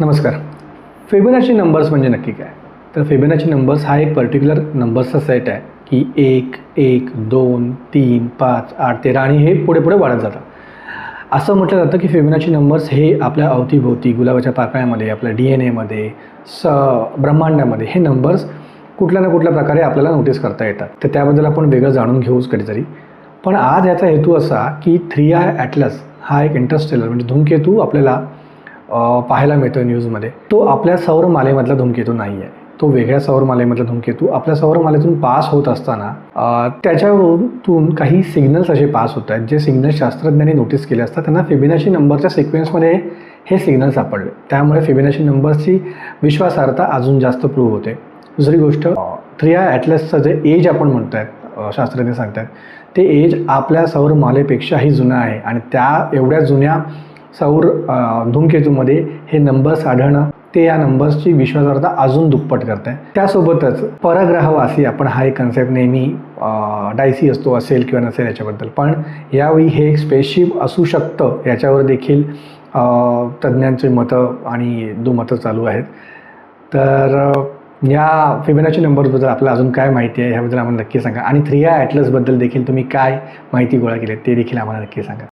नमस्कार. Fibonacci numbers म्हणजे नक्की काय? तर फेबोनाची नंबर्स हा एक पर्टिक्युलर नंबर्सचा सेट आहे की एक एक दोन तीन पाच आठ तेरा आणि हे पुढे पुढे वाढत जातं असं म्हटलं जातं की फेबोनाची नंबर्स हे आपल्या अवतीभोवती गुलाबाच्या पाकळ्यामध्ये आपल्या डी एन एमध्ये स ब्रह्मांडामध्ये हे नंबर्स कुठल्या ना कुठल्या प्रकारे आपल्याला नोटीस करता येतात. तर त्याबद्दल आपण वेगळं जाणून घेऊच कधीतरी. पण आज याचा हेतू असा की थ्री आय ॲटलस हा एक इंटरस्टेलर म्हणजे धूमकेतू आपल्याला पाहायला मिळतो न्यूजमध्ये तो आपल्या सौरमालेमधला धूमकेतू नाही आहे तो वेगळ्या सौरमालेमधला धूमकेतू आपल्या सौरमालेतून पास होत असताना त्याच्यातून काही सिग्नल्स असे पास होत आहेत जे सिग्नल शास्त्रज्ञांनी नोटीस केले असतात. त्यांना फिबिनाशी नंबरच्या सिक्वेन्समध्ये हे सिग्नल सापडले. त्यामुळे फिबिनाशी नंबरची विश्वासार्हता अजून जास्त प्रूव्ह होते. दुसरी गोष्ट थ्री आय ॲटलसचं जे एज आपण म्हणत आहेत शास्त्रज्ञ सांगतात ते एज आपल्या सौरमालेपेक्षाही जुनं आहे. आणि त्या एवढ्या जुन्या सौर धूमकेतूमध्ये हे नंबर्स आढळणं ते या नंबर्सची विश्वासार्हता अजून दुप्पट करत आहे त्यासोबतच परग्रहवासी आपण हा एक कन्सेप्ट नेहमी डायसी असतो असेल किंवा नसेल याच्याबद्दल. पण यावेळी हे एक स्पेसशिप असू शकतं याच्यावर देखील तज्ज्ञांचे तज्ज्ञांची मतं आणि दुमतं चालू आहेत. तर या फिबेनाची नंबर्सबद्दल आपल्याला अजून काय माहिती आहे ह्याबद्दल आम्हाला नक्की सांगा. आणि थ्री आय ॲटलसबद्दल देखील तुम्ही काय माहिती गोळा केली आहे ते देखील आम्हाला नक्की सांगा.